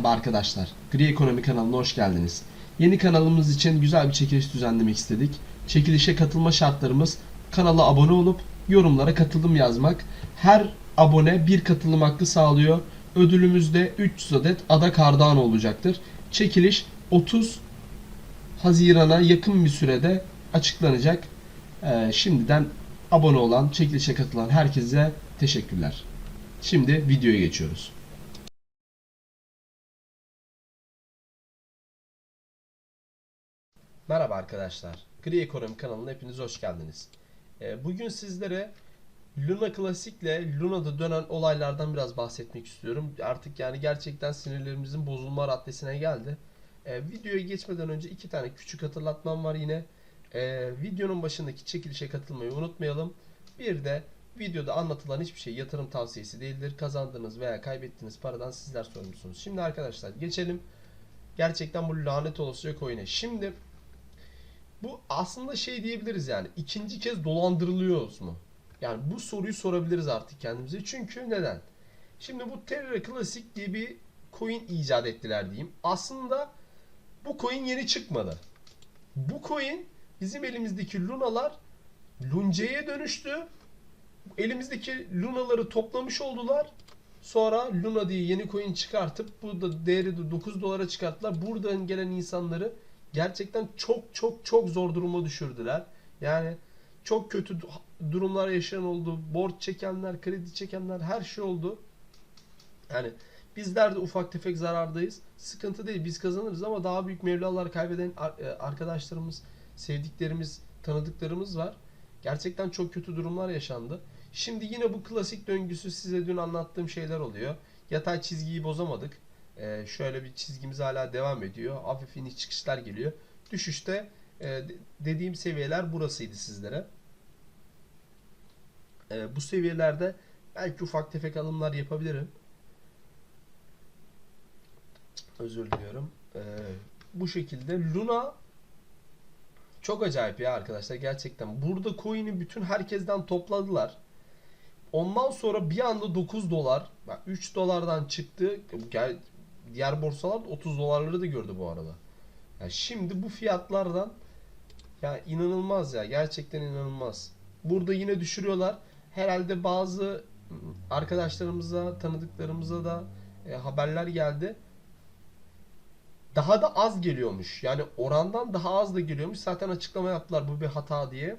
Merhaba arkadaşlar. Gri Ekonomi kanalına hoş geldiniz. Yeni kanalımız için güzel bir çekiliş düzenlemek istedik. Çekilişe katılma şartlarımız kanala abone olup yorumlara katılım yazmak. Her abone bir katılım hakkı sağlıyor. Ödülümüz de 300 adet ada kardan olacaktır. Çekiliş 30 Haziran'a yakın bir sürede açıklanacak. Ee, şimdiden abone olan, çekilişe katılan herkese teşekkürler. Şimdi videoya geçiyoruz. Merhaba arkadaşlar. Gri Ekonomi kanalına hepiniz hoş geldiniz. Ee, Bugün sizlere Luna Classic ile Luna'da dönen olaylardan biraz bahsetmek istiyorum. Artık yani gerçekten sinirlerimizin bozulma raddesine geldi. Ee, videoya geçmeden önce iki tane küçük hatırlatmam var yine. Ee, videonun başındaki çekilişe katılmayı unutmayalım. Bir de videoda anlatılan hiçbir şey yatırım tavsiyesi değildir. Kazandığınız veya kaybettiğiniz paradan sizler sorumlusunuz. Şimdi arkadaşlar geçelim. Gerçekten bu lanet olası coin'e. Şimdi bu aslında şey diyebiliriz yani ikinci kez dolandırılıyoruz mu? Yani bu soruyu sorabiliriz artık kendimize. Çünkü neden? Şimdi bu Terra Classic diye bir coin icat ettiler diyeyim. Aslında bu coin yeni çıkmadı. Bu coin bizim elimizdeki lunalar Lunce'ye dönüştü. Elimizdeki lunaları toplamış oldular. Sonra Luna diye yeni coin çıkartıp bu da değeri de 9 dolara çıkarttılar. Buradan gelen insanları gerçekten çok çok çok zor duruma düşürdüler. Yani çok kötü du- durumlar yaşayan oldu. Borç çekenler, kredi çekenler her şey oldu. Yani bizler de ufak tefek zarardayız. Sıkıntı değil biz kazanırız ama daha büyük mevlalar kaybeden e, arkadaşlarımız, sevdiklerimiz, tanıdıklarımız var. Gerçekten çok kötü durumlar yaşandı. Şimdi yine bu klasik döngüsü size dün anlattığım şeyler oluyor. Yatay çizgiyi bozamadık. Ee, şöyle bir çizgimiz hala devam ediyor. Hafif iniş çıkışlar geliyor. Düşüşte e, de- dediğim seviyeler burasıydı sizlere. Ee, bu seviyelerde belki ufak tefek alımlar yapabilirim. Özür diliyorum. Ee, bu şekilde Luna çok acayip ya arkadaşlar gerçekten. Burada coin'i bütün herkesten topladılar. Ondan sonra bir anda 9 dolar, bak 3 dolardan çıktı. Diğer borsalar da 30 dolarları da gördü bu arada. Ya şimdi bu fiyatlardan ya inanılmaz ya gerçekten inanılmaz. Burada yine düşürüyorlar. Herhalde bazı arkadaşlarımıza, tanıdıklarımıza da e, haberler geldi. Daha da az geliyormuş. Yani orandan daha az da geliyormuş. Zaten açıklama yaptılar bu bir hata diye.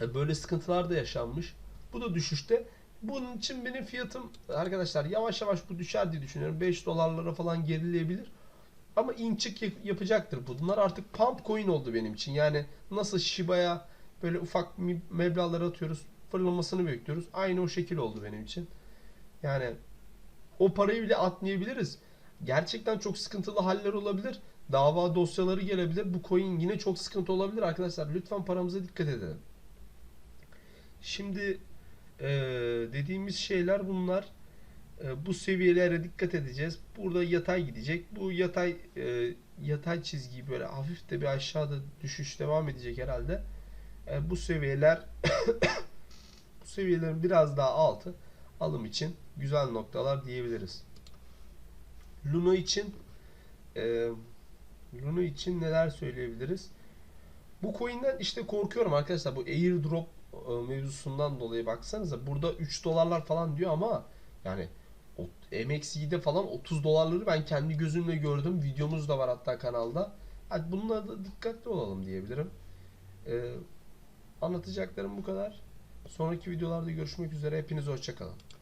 E, Böyle sıkıntılar da yaşanmış. Bu da düşüşte. Bunun için benim fiyatım arkadaşlar yavaş yavaş bu düşer diye düşünüyorum. 5 dolarlara falan gerileyebilir. Ama in çık yap- yapacaktır bu. Bunlar artık pump coin oldu benim için. Yani nasıl Shiba'ya böyle ufak meblağlar atıyoruz. Fırlamasını bekliyoruz. Aynı o şekil oldu benim için. Yani o parayı bile atmayabiliriz. Gerçekten çok sıkıntılı haller olabilir. Dava dosyaları gelebilir. Bu coin yine çok sıkıntı olabilir arkadaşlar. Lütfen paramıza dikkat edelim. Şimdi eee, dediğimiz şeyler bunlar. Eee, bu seviyelere dikkat edeceğiz. Burada yatay gidecek. Bu yatay eee, yatay çizgiyi böyle hafif de bir aşağıda düşüş devam edecek herhalde. Eee, bu seviyeler bu seviyelerin biraz daha altı alım için güzel noktalar diyebiliriz. Luna için eee Luna için neler söyleyebiliriz? Bu coin'den işte korkuyorum arkadaşlar. Bu airdrop e, mevzusundan dolayı baksanıza. Burada 3 dolarlar falan diyor ama yani o MXC'de falan 30 dolarları ben kendi gözümle gördüm. Videomuz da var hatta kanalda. Hadi bununla da dikkatli olalım diyebilirim. Ee, anlatacaklarım bu kadar. Sonraki videolarda görüşmek üzere. Hepinize hoşçakalın.